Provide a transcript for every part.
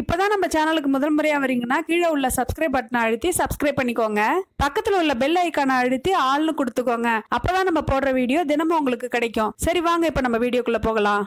இப்போதான் நம்ம சேனலுக்கு முதல் முறையாக வரீங்கன்னா கீழே உள்ள சப்ஸ்கிரைப் பட்டனை அழுத்தி சப்ஸ்கிரைப் பண்ணிக்கோங்க. பக்கத்தில் உள்ள பெல் ஐக்கானை அழுத்தி ஆள்னு கொடுத்துக்கோங்க. அப்போதான் நம்ம போடுற வீடியோ தினமும் உங்களுக்கு கிடைக்கும். சரி வாங்க இப்போ நம்ம வீடியோக்குள்ளே போகலாம்.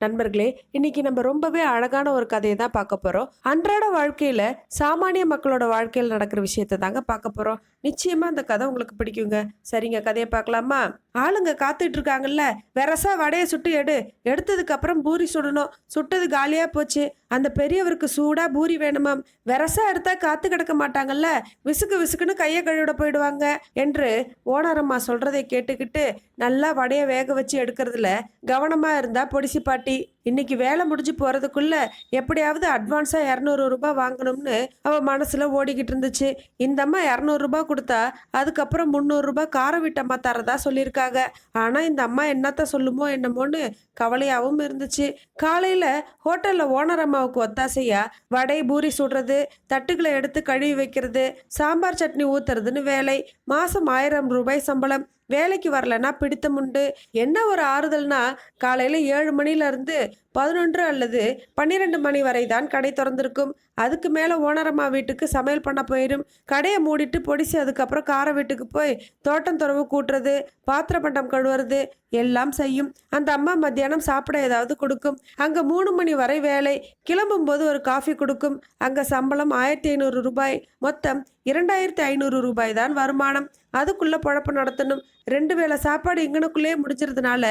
நண்பர்களே இன்னைக்கு நம்ம ரொம்பவே அழகான ஒரு கதையை தான் பார்க்க போகிறோம் அன்றாட வாழ்க்கையில் சாமானிய மக்களோட வாழ்க்கையில் நடக்கிற விஷயத்தை தாங்க பார்க்க போகிறோம் நிச்சயமாக அந்த கதை உங்களுக்கு பிடிக்குங்க. சரிங்க கதையை பார்க்கலாமா? ஆளுங்க காத்துட்டு இருக்காங்கல்ல. வெரசா வடையை சுட்டு எடு. எடுத்ததுக்கு அப்புறம் பூரி சுடணும். சுட்டது காலியாக போச்சு. அந்த பெரியவருக்கு சூடாக பூரி வேணுமாம் வெரசா எடுத்தா காத்து கிடக்க மாட்டாங்கல்ல? விசுக்கு விசுக்குன்னு கையை கழுவிட போயிடுவாங்க என்று ஓனரம்மா சொல்றதை கேட்டுக்கிட்டு நல்லா வடையை வேக வச்சு எடுக்கிறதுல கவனமா இருந்தா பொடிசி பாட்டி. இன்னைக்கு வேலை முடிஞ்சு போகிறதுக்குள்ளே எப்படியாவது அட்வான்ஸாக இரநூறு ரூபாய் வாங்கணும்னு அவள் மனசில் ஓடிக்கிட்டு இருந்துச்சு. இந்த அம்மா இரநூறுபா கொடுத்தா அதுக்கப்புறம் முந்நூறுரூபா கார வீட்டம்மா தரதா சொல்லியிருக்காங்க. ஆனால் இந்த அம்மா என்னத்த சொல்லுமோ என்னமோன்னு கவலையாகவும் இருந்துச்சு. காலையில் ஹோட்டலில் ஓனர் அம்மாவுக்கு ஒத்தாசையாக வடை பூரி சுடுறது தட்டுகளை எடுத்து கழுவி வைக்கிறது சாம்பார் சட்னி ஊத்துறதுன்னு வேலை. மாதம் ஆயிரம் ரூபாய் சம்பளம். வேலைக்கு வரலன்னா பிடித்தமுண்டு என்ன ஒரு ஆறுதல்னா காலையில ஏழு மணில இருந்து பதினொன்று அல்லது பன்னிரெண்டு மணி வரை தான் கடை திறந்திருக்கும். அதுக்கு மேலே ஓனரம்மா வீட்டுக்கு சமையல் பண்ண போயிடும் கடையை மூடிட்டு பொடிச்சு அதுக்கப்புறம் கார வீட்டுக்கு போய் தோட்டம் துறவு கூட்டுறது பாத்திர பண்டம் கழுவுறது எல்லாம் செய்யும். அந்த அம்மா மத்தியானம் சாப்பிட ஏதாவது கொடுக்கும். அங்கே மூணு மணி வரை வேலை. கிளம்பும் போது ஒரு காஃபி கொடுக்கும். அங்கே சம்பளம் ஆயிரத்தி ஐநூறு ரூபாய். மொத்தம் இரண்டாயிரத்தி ஐநூறு ரூபாய் தான் வருமானம். அதுக்குள்ளே பொழப்பு நடத்தணும். ரெண்டு வேளை சாப்பாடு இங்கனுக்குள்ளேயே முடிஞ்சிறதுனால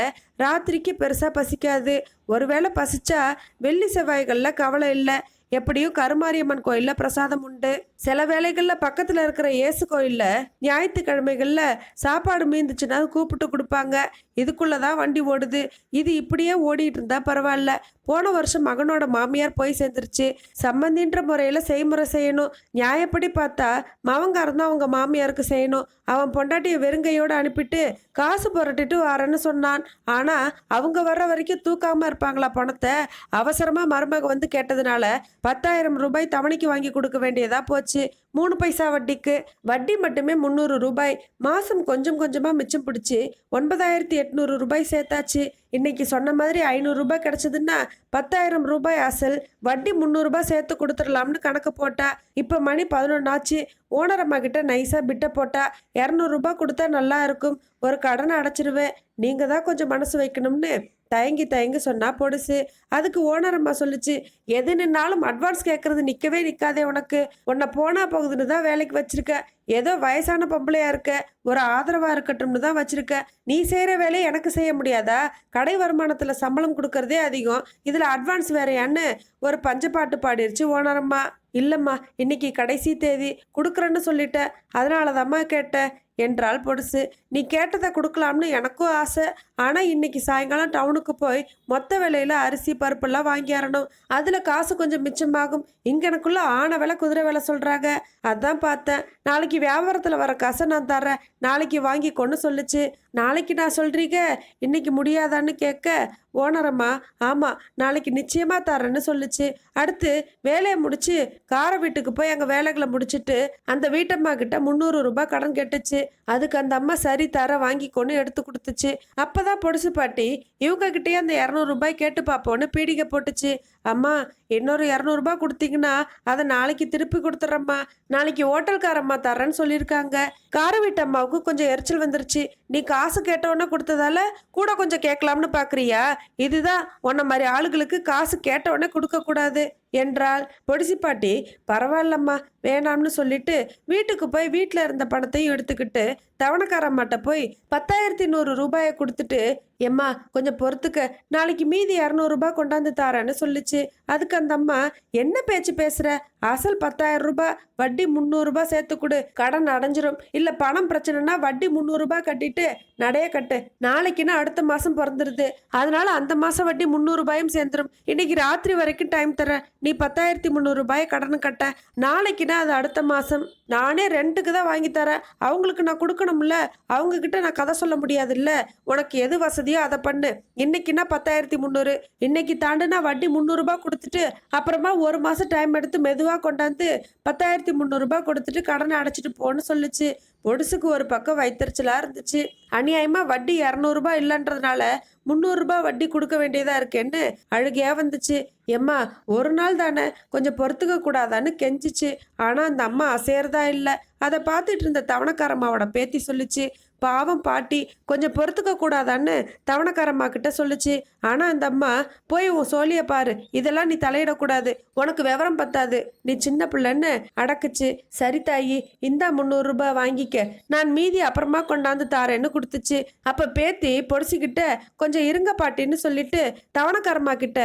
ராத்திரிக்கு பெருசாக பசிக்காது. ஒருவேளை பசிச்சா வெள்ளி செவ்வாய்களில் கவலை இல்லை. எப்படியும் கருமாரியம்மன் கோயிலில் பிரசாதம் உண்டு. சில வேளைகளில் பக்கத்தில் இருக்கிற இயேசு கோயிலில் ஞாயிற்றுக்கிழமைகளில் சாப்பாடு மீந்துச்சுன்னா கூப்பிட்டு கொடுப்பாங்க. இதுக்குள்ளே தான் வண்டி ஓடுது. இது இப்படியே ஓடிட்டு இருந்தால் பரவாயில்ல. போன வருஷம் மகனோட மாமியார் போய் சேர்ந்துருச்சு. சம்மந்தின்ற முறையில் செய்முறை செய்யணும். நியாயப்படி பார்த்தா மவங்காரன் தான் அவங்க மாமியாருக்கு செய்யணும். அவன் பொண்டாட்டியை வெறுங்கையோடு அனுப்பிட்டு காசு புரட்டிட்டு வரேன்னு சொன்னான். ஆனால் அவங்க வர்ற வரைக்கும் தூக்காமல் இருப்பாங்களா பணத்தை? அவசரமாக மருமக வந்து கேட்டதுனால பத்தாயிரம் ரூபாய் தவணைக்கு வாங்கி கொடுக்க வேண்டியதா போச்சு. மூணு பைசா வட்டிக்கு. வட்டி மட்டுமே முந்நூறு ரூபாய். மாதம் கொஞ்சம் கொஞ்சமாக மிச்சம் பிடிச்சி ஒன்பதாயிரத்தி எட்நூறு ரூபாய் சேர்த்தாச்சு. இன்னைக்கு சொன்ன மாதிரி ஐநூறுரூபாய் கிடச்சதுன்னா பத்தாயிரம் ரூபாய் அசல். வட்டி முந்நூறுரூபா சேர்த்து கொடுத்துடலாம்னு கணக்கு போட்டா. இப்போ மணி பதினொன்றாச்சு ஓனரம்மா ஓனர் அம்மா கிட்ட நைஸாக பிட்டை போட்டா இரநூறுபா கொடுத்தா நல்லா இருக்கும். ஒரு கடனை அடைச்சிருவேன். நீங்கள் தான் கொஞ்சம் மனசு வைக்கணும்னு தயங்கி தயங்கி சொன்னா பொடுசு அதுக்கு ஓனர் அம்மா சொல்லுச்சு எது நின்னாலும் அட்வான்ஸ் கேட்கறது நிற்கவே நிற்காதே உனக்கு. உன்னை போனா போகுதுன்னு தான் வேலைக்கு வச்சிருக்க. ஏதோ வயசான பொம்பளையா இருக்க. ஒரு ஆதரவா இருக்கட்டும்னு தான் வச்சிருக்க. நீ செய்யற வேலையை எனக்கு செய்ய முடியாதா? கடை வருமானத்துல சம்பளம் கொடுக்கறதே அதிகம். இதுல அட்வான்ஸ் வேறையான்னு ஒரு பஞ்சப்பாட்டு பாடிருச்சு ஓனரம்மா இல்லம்மா இன்னைக்கு கடைசி தேதி. கொடுக்குறேன்னு சொல்லிட்ட. அதனாலதாம்மா கேட்டேன். என்றாள் பொடுசு நீ கேட்டதை கொடுக்கலாம்னு எனக்கும் ஆசை. ஆனால் இன்னைக்கு சாயங்காலம் டவுனுக்கு போய் மொத்த விலையில் அரிசி பருப்பெல்லாம் வாங்கியாரணும் அதில் காசு கொஞ்சம் மிச்சமாகும். இங்கே எனக்குள்ளே ஆன விலை குதிரை விலை சொல்கிறாங்க அதான் பார்த்தேன். நாளைக்கு வியாபாரத்தில் வர காசை நான் தரேன் நாளைக்கு வாங்கி கொண்டு சொல்லுச்சு. நாளைக்கு நான் சொல்கிறீங்க இன்னைக்கு முடியாதான்னு கேட்க ஓனரம்மா ஆமாம் நாளைக்கு நிச்சயமாக தரேன்னு சொல்லுச்சு. அடுத்து வேலையை முடித்து கார வீட்டுக்கு போய் அங்கே வேலைகளை முடிச்சுட்டு அந்த வீட்டம்மா கிட்ட முந்நூறு ரூபாய் கடன் கேட்டுச்சு. அதுக்கு அந்த அம்மா சரி தர வாங்கி கொண்டு எடுத்து கொடுத்துச்சு. அப்போ தான் பொடிசு பாட்டி இவங்க அந்த இரநூறுபாய் கேட்டு பார்ப்போன்னு பீடிகை போட்டுச்சு. அம்மா இன்னொரு இரநூறுபா கொடுத்தீங்கன்னா அதை நாளைக்கு திருப்பி கொடுத்துட்றம்மா நாளைக்கு ஹோட்டல்காரம்மா தரேன்னு சொல்லியிருக்காங்க. கார வீட்டு அம்மாவுக்கு கொஞ்சம் எரிச்சல் வந்துருச்சு. நீ காசு கேட்டவொன்னே கொடுத்ததால கூட கொஞ்சம் கேட்கலாம்னு பார்க்குறியா இதுதான் உன்ன மாதிரி ஆளுகளுக்கு காசு கேட்டவொன்னே கொடுக்கக்கூடாது. என்றால் பொடிசி பாட்டி பரவாயில்லம்மா வேணாம்னு சொல்லிட்டு வீட்டுக்கு போய் வீட்டில் இருந்த பணத்தையும் எடுத்துக்கிட்டு தவணக்காரம்மாட்ட போய் பத்தாயிரத்தி நூறு ரூபாயை கொடுத்துட்டு எம்மா கொஞ்சம் பொறுத்துக்க. நாளைக்கு மீதி இரநூறுபா கொண்டாந்து தாரேன்னு சொல்லுச்சு. அதுக்கு அந்த அம்மா என்ன பேச்சு பேசுகிற அசல் பத்தாயிரம் ரூபாய் வட்டி முந்நூறுரூபா சேர்த்து கொடு. கடன் அடைஞ்சிரும். இல்லை பணம் பிரச்சனைனா வட்டி முந்நூறுரூபா கட்டிட்டு நடைய கட்டு. நாளைக்குன்னா அடுத்த மாதம் பிறந்துருது. அதனால அந்த மாதம் வட்டி முந்நூறுபாயும் சேர்ந்துரும். இன்னைக்கு ராத்திரி வரைக்கும் டைம் தரேன். நீ பத்தாயிரத்தி முந்நூறுபாயை கடன் கட்ட நாளைக்குனா அது அடுத்த மாதம் நானே ரெண்டுக்கு தான் வாங்கி தரேன். அவங்களுக்கு நான் கொடுக்கணும்ல? அவங்கக்கிட்ட நான் கதை சொல்ல முடியாதுல்ல? உனக்கு எது வசதியோ அதை பண்ணு. இன்னைக்குன்னா பத்தாயிரத்தி முந்நூறு. இன்னைக்கு தாண்டுனா வட்டி முந்நூறுரூபா கொடுத்துட்டு அப்புறமா ஒரு மாதம் டைம் எடுத்து மெதுவாக கொண்டாந்து பத்தாயிரத்தி முந்நூறுரூபா கொடுத்துட்டு கடனை அடைச்சிட்டு போன்னு சொல்லுச்சு. பொடுசுக்கு ஒரு பக்கம் வைத்தறிச்சலாக இருந்துச்சு. அநியாயமாக வட்டி இரநூறுபா இல்லைன்றதுனால முந்நூறுரூபா வட்டி கொடுக்க வேண்டியதா இருக்கேன்னு அழுகையா வந்துச்சு. எம்மா ஒரு நாள் தானே கொஞ்சம் பொறுத்துக்க கூடாதான்னு கெஞ்சிச்சு. ஆனா அந்த அம்மா அசையறதா இல்லை. அதை பார்த்துட்டு இருந்த தவணக்காரம்மாவோட பேத்தி சொல்லிச்சு. பாவம் பாட்டி கொஞ்சம் பொறுத்துக்க கூடாதான்னு தவணக்காரம்மா கிட்ட சொல்லுச்சு. ஆனால் அந்த அம்மா போய் உன் சோழிய பாரு இதெல்லாம் நீ தலையிடக்கூடாது உனக்கு விவரம் பத்தாது. நீ சின்ன பிள்ளைன்னு அடக்குச்சு. சரி தாயி இந்தா முந்நூறுரூபா வாங்கிக்க. நான் மீதி அப்புறமா கொண்டாந்து தாரேன்னு கொடுத்துச்சு. அப்போ பேத்தி பொடிச்சுக்கிட்ட கொஞ்சம் இருங்க பாட்டின்னு சொல்லிட்டு தவணக்காரம்மா கிட்ட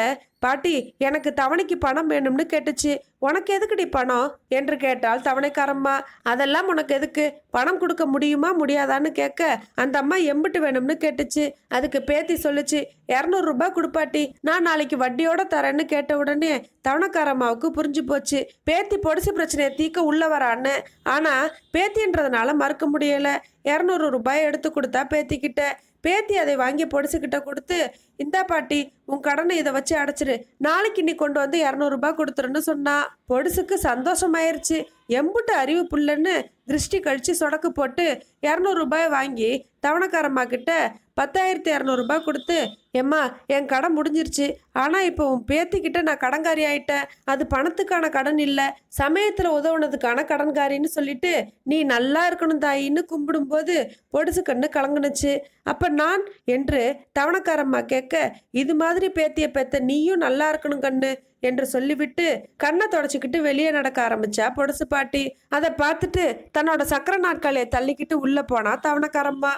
பாட்டி எனக்கு தவணைக்கு பணம் வேணும்னு கேட்டுச்சு. உனக்கு எதுக்குடி பணம்? என்று கேட்டால் தவணைக்காரம்மா. அதெல்லாம் உனக்கு எதுக்கு? பணம் கொடுக்க முடியுமா முடியாதான்னு கேட்க அந்த அம்மா எம்பிட்டு வேணும்னு கேட்டுச்சு. அதுக்கு பேத்தி சொல்லுச்சு இரநூறுபா கொடுப்பாட்டி நான் நாளைக்கு வட்டியோட தரேன்னு கேட்ட உடனே தவணைக்காரம்மாவுக்கு புரிஞ்சு போச்சு. பேத்தி பொடிசு பிரச்சனையை தீக்க உள்ள வரான்னு. ஆனால் பேத்தின்றதுனால மறுக்க முடியலை. இரநூறு ரூபாய் எடுத்து கொடுத்தா பேத்திக்கிட்ட. பேத்தி அதை வாங்கி பொடிசுக்கிட்ட கொடுத்து இந்தா பாட்டி உன் கடனை இதை வச்சு அடைச்சிரு. நாளைக்கு நீ கொண்டு வந்து இரநூறுபா கொடுத்துருன்னு சொன்னா பொடிசுக்கு சந்தோஷமாயிருச்சு. எம்புட்டு அறிவு புள்ளன்னு திருஷ்டி கழிச்சு சொடக்கு போட்டு இரநூறுபாய் வாங்கி தவணக்காரம்மா கிட்ட பத்தாயிரத்தி இரநூறுபா கொடுத்து எம்மா என் கடன் முடிஞ்சிருச்சு. ஆனால் இப்போ உன் பேத்திக்கிட்ட நான் கடன்காரி ஆயிட்டேன். அது பணத்துக்கான கடன் இல்லை. சமயத்தில் உதவுனதுக்கான கடன்காரின்னு சொல்லிட்டு நீ நல்லா இருக்கணும் தாயின்னு கும்பிடும்போது பொடிசு கண்ணு கலங்குனுச்சு. அப்போ நான் என்று தவணக்காரம்மா கேட்க இது மாதிரி பேத்திய பெத்த நீயும் நல்லா இருக்கணும் கண்ணு என்று சொல்லிவிட்டு கண்ணை தொடச்சிக்கிட்டு வெளியே நடக்க ஆரம்பிச்சா பொடுசு பாட்டி. அதை பார்த்துட்டு தன்னோட சக்கர நாட்காலியை தள்ளிக்கிட்டு உள்ள போனா தவணக்காரம்மா.